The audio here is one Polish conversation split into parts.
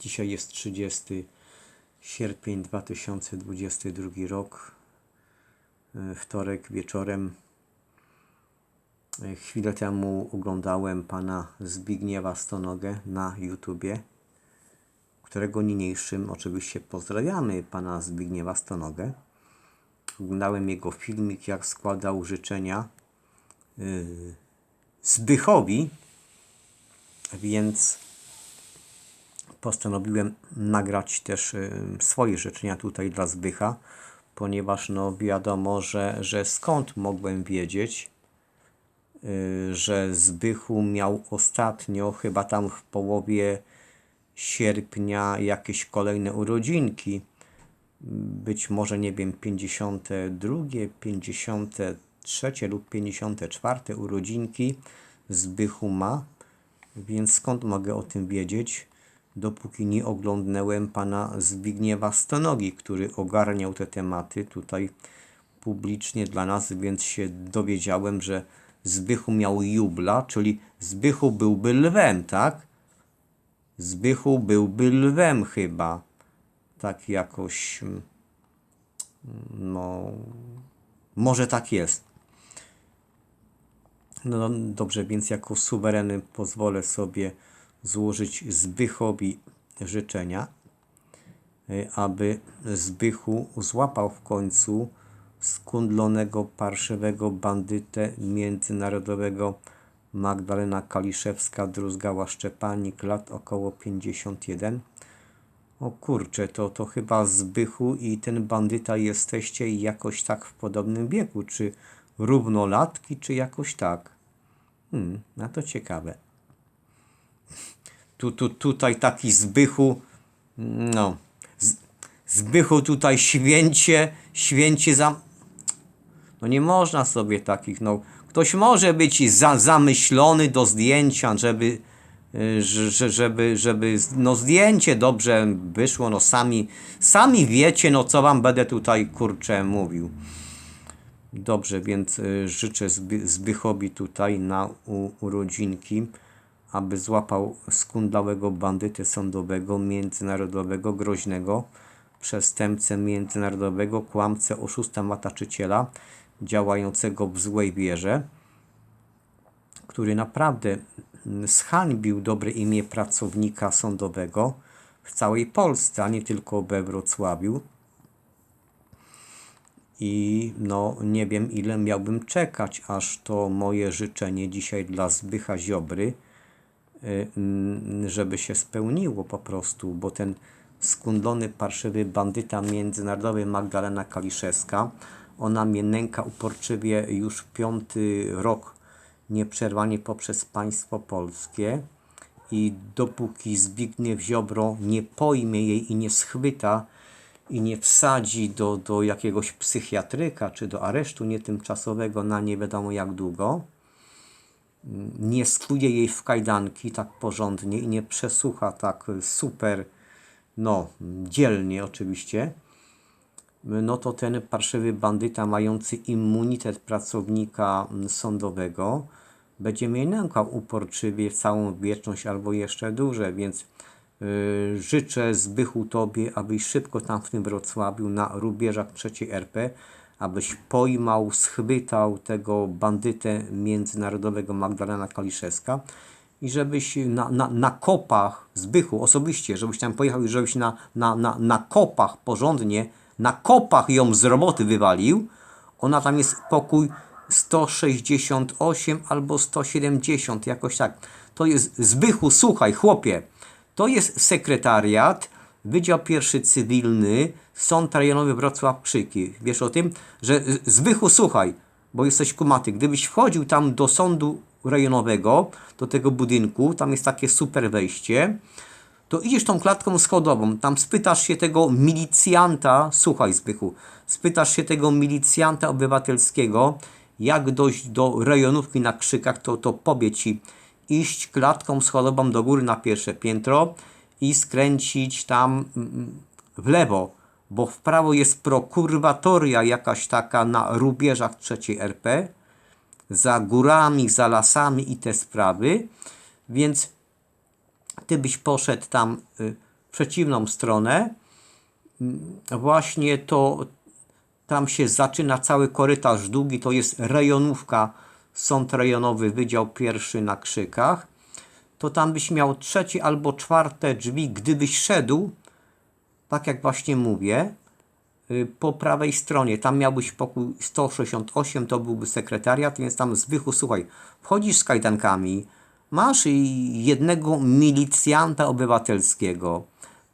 Dzisiaj jest 30 sierpień 2022 rok. Y, Wtorek wieczorem. Y, Chwilę temu oglądałem pana Zbigniewa Stonogę na YouTubie, którego niniejszym oczywiście pozdrawiamy pana Zbigniewa Stonogę. Oglądałem jego filmik, jak składał życzenia yy, Zbychowi, więc postanowiłem nagrać też y, swoje życzenia tutaj dla Zbycha, ponieważ no wiadomo, że, że skąd mogłem wiedzieć, y, że Zbychu miał ostatnio, chyba tam w połowie sierpnia, jakieś kolejne urodzinki. Być może, nie wiem, 52, 53 lub 54 urodzinki Zbychu ma. Więc skąd mogę o tym wiedzieć? Dopóki nie oglądnąłem pana Zbigniewa Stonogi, który ogarniał te tematy tutaj publicznie dla nas, więc się dowiedziałem, że Zbychu miał jubla, czyli Zbychu byłby lwem, tak? Zbychu byłby lwem chyba. Tak jakoś. mm, No. Może tak jest. No dobrze, więc jako suwereny pozwolę sobie złożyć Zbychowi życzenia, y, aby Zbychu złapał w końcu skundlonego, parszywego bandytę międzynarodowego Magdalena Kaliszewska, druzgała Szczepanik, lat około 51. O kurczę, to, to chyba Zbychu i ten bandyta jesteście jakoś tak w podobnym wieku, czy równolatki, czy jakoś tak. Hmm, no to ciekawe. Tu, tu, tutaj taki Zbychu, no, Z, Zbychu tutaj święcie, święcie za... No nie można sobie takich, no, ktoś może być za, zamyślony do zdjęcia, żeby, że- że- żeby, żeby, no zdjęcie dobrze wyszło, no sami, sami wiecie, no co wam będę tutaj, kurczę, mówił. Dobrze, więc y, życzę Zby, Zbychowi tutaj na urodzinki, aby złapał skundlałego bandytę sądowego, międzynarodowego, groźnego, przestępcę międzynarodowego, kłamcę, oszusta, mataczyciela, działającego w złej wierze, który naprawdę mm, zhańbił dobre imię pracownika sądowego w całej Polsce, a nie tylko we Wrocławiu. I no nie wiem ile miałbym czekać, aż to moje życzenie dzisiaj dla Zbycha Ziobry, y, żeby się spełniło po prostu, bo ten skundlony, parszywy bandyta międzynarodowy Magdalena Kaliszewska, ona mnie nęka uporczywie już piąty rok nieprzerwanie poprzez państwo polskie i dopóki Zbigniew Ziobro nie pojmie jej i nie schwyta i nie wsadzi do, do jakiegoś psychiatryka czy do aresztu nietymczasowego na nie wiadomo jak długo, nie skuje jej w kajdanki tak porządnie i nie przesłucha tak super, no, dzielnie oczywiście, no to ten parszywy bandyta mający immunitet pracownika sądowego będzie mnie nękał uporczywie całą wieczność albo jeszcze dłużej, więc życzę Zbychu Tobie, abyś szybko tam w tym Wrocławiu na rubieżach trzeciej RP, abyś pojmał, schwytał tego bandytę międzynarodowego Magdalena Kaliszewska i żebyś na, na, na kopach Zbychu osobiście, żebyś tam pojechał i żebyś na, na, na, na kopach porządnie, na kopach ją z roboty wywalił. Ona tam jest pokój 168 albo 170, jakoś tak. To jest Zbychu, słuchaj, chłopie, to jest sekretariat, Wydział Pierwszy Cywilny, Sąd Rejonowy Wrocław-Krzyki. Wiesz o tym? Że Zbychu, słuchaj, bo jesteś kumaty, gdybyś wchodził tam do sądu rejonowego, do tego budynku, tam jest takie super wejście, to idziesz tą klatką schodową, tam spytasz się tego milicjanta, słuchaj Zbychu, spytasz się tego milicjanta obywatelskiego, jak dojść do rejonówki na Krzykach, to, to powie ci iść klatką schodową do góry na pierwsze piętro i skręcić tam mm, w lewo, bo w prawo jest prokurwatoria jakaś taka na rubieżach trzeciej RP, za górami, za lasami i te sprawy, więc ty byś poszedł tam y, w przeciwną stronę, mm, właśnie to tam się zaczyna cały korytarz długi, to jest rejonówka, sąd rejonowy, wydział pierwszy na Krzykach, to tam byś miał trzecie albo czwarte drzwi, gdybyś szedł, tak jak właśnie mówię, y, po prawej stronie, tam miałbyś pokój 168, to byłby sekretariat, więc tam Zbychu, słuchaj, wchodzisz z kajdankami, masz jednego milicjanta obywatelskiego,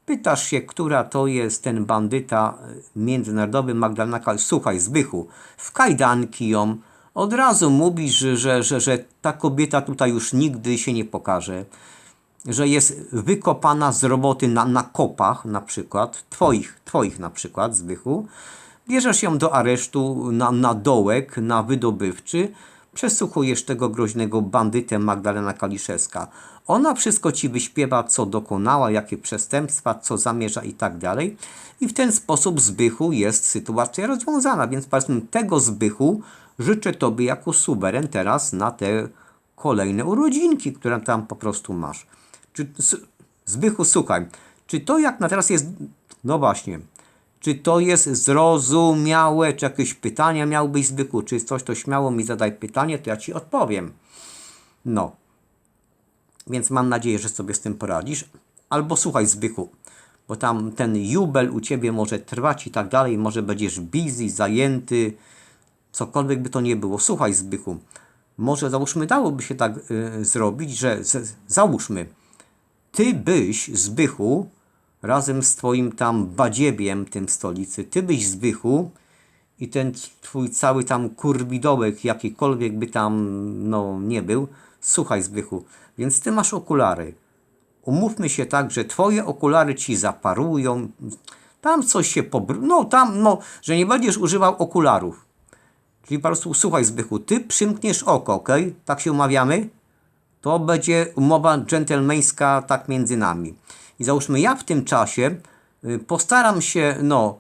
pytasz się, która to jest ten bandyta międzynarodowy Magdalena słuchaj, Zbychu, w kajdanki ją, od razu mówisz, że, że, że, ta kobieta tutaj już nigdy się nie pokaże, że jest wykopana z roboty na, na kopach na przykład, twoich, twoich na przykład, Zbychu, bierzesz ją do aresztu na, na dołek, na wydobywczy, przesłuchujesz tego groźnego bandytę Magdalena Kaliszewska. Ona wszystko ci wyśpiewa, co dokonała, jakie przestępstwa, co zamierza i tak dalej. I w ten sposób Zbychu jest sytuacja rozwiązana. Więc powiedzmy, tego Zbychu życzę Tobie jako suweren teraz na te kolejne urodzinki, które tam po prostu masz. Czy, Zbychu, słuchaj, czy to jak na teraz jest, no właśnie, czy to jest zrozumiałe, czy jakieś pytania miałbyś Zbychu, czy coś, to śmiało mi zadaj pytanie, to ja Ci odpowiem. No. Więc mam nadzieję, że sobie z tym poradzisz. Albo słuchaj Zbychu, bo tam ten jubel u Ciebie może trwać i tak dalej, może będziesz busy, zajęty, cokolwiek by to nie było. Słuchaj Zbychu, może załóżmy dałoby się tak y, zrobić, że z, załóżmy, ty byś Zbychu razem z twoim tam badziebiem tym stolicy, ty byś Zbychu i ten twój cały tam kurwidołek, jakikolwiek by tam no nie był, słuchaj Zbychu, więc ty masz okulary. Umówmy się tak, że twoje okulary ci zaparują, tam coś się pobr... no tam, no, że nie będziesz używał okularów. Czyli po prostu słuchaj Zbychu, ty przymkniesz oko, ok? Tak się umawiamy? To będzie umowa dżentelmeńska tak między nami. I załóżmy, ja w tym czasie y, postaram się, no,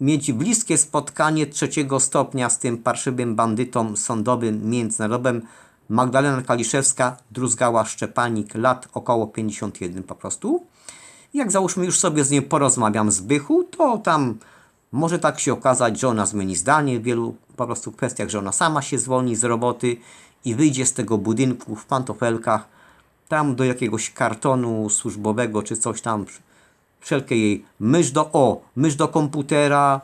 mieć bliskie spotkanie trzeciego stopnia z tym parszywym bandytą sądowym międzynarodowym Magdalena Kaliszewska, Druzgała Szczepanik, lat około 51 po prostu. Jak załóżmy już sobie z nią porozmawiam z Bychu, to tam może tak się okazać, że ona zmieni zdanie w wielu po prostu kwestiach, że ona sama się zwolni z roboty i wyjdzie z tego budynku w pantofelkach, tam do jakiegoś kartonu służbowego czy coś tam, wszelkie jej mysz do, o, mysz do komputera,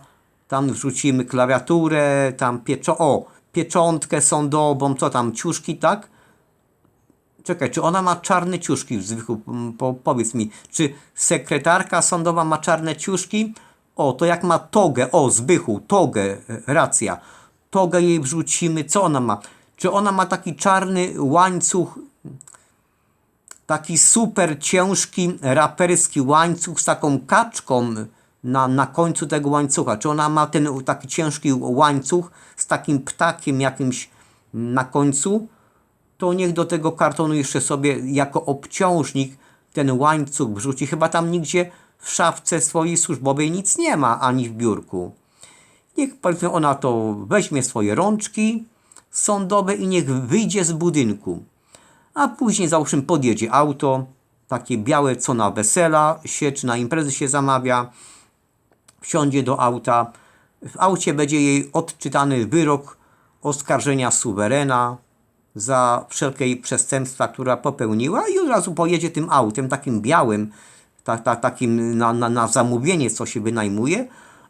tam wrzucimy klawiaturę, tam pieczo, o, pieczątkę sądową, co tam, ciuszki, tak? Czekaj, czy ona ma czarne ciuszki? Zwykł, mm, po, powiedz mi, czy sekretarka sądowa ma czarne ciuszki? O, to jak ma togę, o, Zbychu, togę, e, racja. Togę jej wrzucimy, co ona ma? Czy ona ma taki czarny łańcuch, taki super ciężki raperski łańcuch z taką kaczką na, na końcu tego łańcucha? Czy ona ma ten taki ciężki łańcuch z takim ptakiem jakimś na końcu? to niech do tego kartonu jeszcze sobie jako obciążnik ten łańcuch wrzuci. Chyba tam nigdzie w szafce swojej służbowej nic nie ma, ani w biurku. Niech ona to weźmie swoje rączki sądowe i niech wyjdzie z budynku. A później załóżmy podjedzie auto, takie białe co na wesela się, czy na imprezy się zamawia, wsiądzie do auta. W aucie będzie jej odczytany wyrok oskarżenia suwerena za wszelkie przestępstwa, która popełniła i od razu pojedzie tym autem, takim białym, ta, ta, takim na, na, na zamówienie, co się wynajmuje,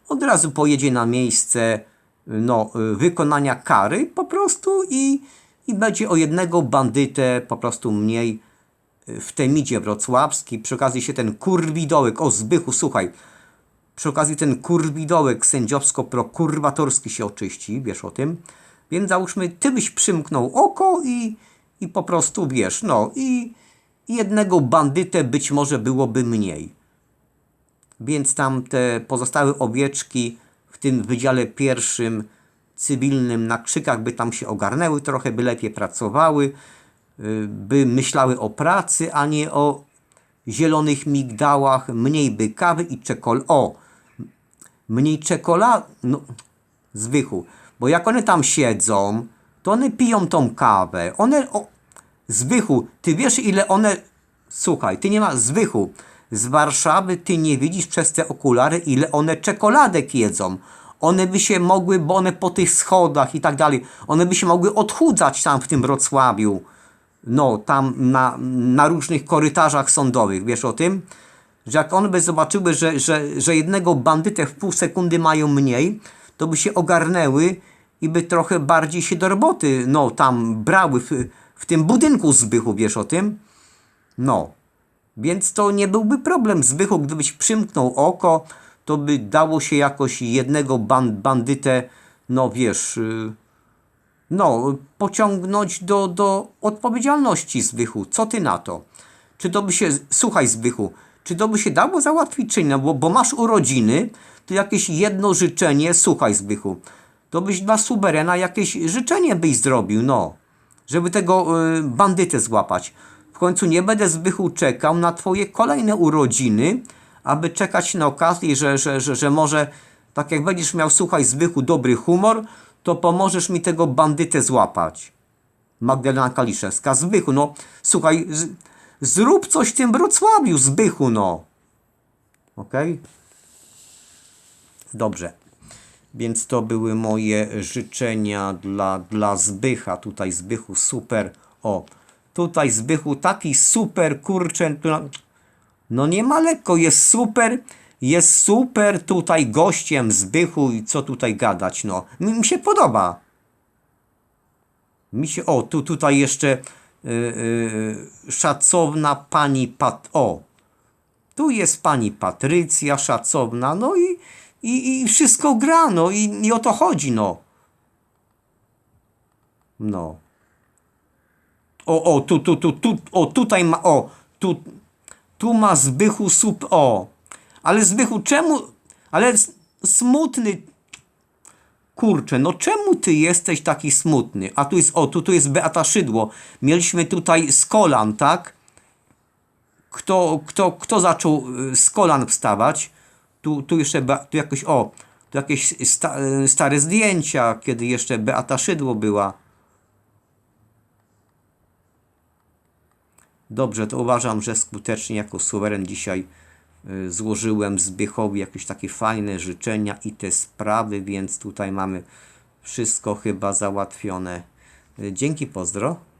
od razu pojedzie na miejsce no, wykonania kary po prostu i, i będzie o jednego bandytę po prostu mniej y, w Temidzie Wrocławski. Przy okazji się ten kurwidołek, o Zbychu, słuchaj, przy okazji ten kurwidołek sędziowsko-prokurwatorski się oczyści, wiesz o tym. Więc załóżmy, ty byś przymknął oko i, i po prostu wiesz, no i jednego bandytę być może byłoby mniej. Więc tam te pozostałe owieczki w tym wydziale pierwszym cywilnym na krzykach by tam się ogarnęły trochę, by lepiej pracowały, y, by myślały o pracy, a nie o zielonych migdałach, mniej by kawy i czekol... O! Mniej czekolady... No, zwychu. Bo jak one tam siedzą, to one piją tą kawę. One... zwychu, ty wiesz ile one Słuchaj, ty nie ma Zbychu. Z Warszawy ty nie widzisz przez te okulary, ile one czekoladek jedzą. One by się mogły, bo one po tych schodach i tak dalej, one by się mogły odchudzać tam w tym Wrocławiu. No, tam na, na różnych korytarzach sądowych. Wiesz o tym? Że jak one by zobaczyły, że, że, że jednego bandytę w pół sekundy mają mniej, to by się ogarnęły i by trochę bardziej się do roboty, no, tam brały w, w tym budynku Zbychu, wiesz o tym? No. Więc to nie byłby problem Zbychu, gdybyś przymknął oko, to by dało się jakoś jednego ban bandytę, no wiesz, y, no, pociągnąć do, do odpowiedzialności Zbychu. Co ty na to? Czy to by się, słuchaj Zbychu, czy to by się dało załatwić, czy nie? Bo, bo masz urodziny, to jakieś jedno życzenie, słuchaj Zbychu, to byś dla suwerena jakieś życzenie byś zrobił, no. Żeby tego y, bandytę złapać. W końcu nie będę Zbychu czekał na twoje kolejne urodziny, aby czekać na okazję, że, że, że, że może, tak jak będziesz miał, słuchaj Zbychu, dobry humor, to pomożesz mi tego bandytę złapać. Magdalena Kaliszewska. Zbychu, no słuchaj, z, zrób coś w tym Wrocławiu, Zbychu, no. Okej? Dobrze. Więc to były moje życzenia dla, dla Zbycha. Tutaj Zbychu super. O, tutaj Zbychu taki super, kurczę. na- No nie ma lekko, jest super. Jest super tutaj gościem Zbychu i co tutaj gadać, no. Mi, mi się podoba. Mi się, o, tu tutaj jeszcze y, y, szacowna pani Pat, o, tu jest pani Patrycja, szacowna, no i, i, i wszystko gra, no i, i o to chodzi, no. No. O, o, tu, tu, tu, tu, o, tutaj ma, o, tu, tu ma Zbychu sup, o. Ale Zbychu, czemu, ale smutny, kurczę, no czemu ty jesteś taki smutny? A tu jest, o, tu, tu jest Beata Szydło. Mieliśmy tutaj z kolan, tak? Kto, kto, kto zaczął y, z kolan wstawać? Tu, tu jeszcze, tu jakoś, o, tu jakieś sta, y, stare zdjęcia, kiedy jeszcze Beata Szydło była. Dobrze, to uważam, że skutecznie jako suweren dzisiaj y, złożyłem Zbychowi jakieś takie fajne życzenia i te sprawy, więc tutaj mamy wszystko chyba załatwione. Y, Dzięki, pozdro.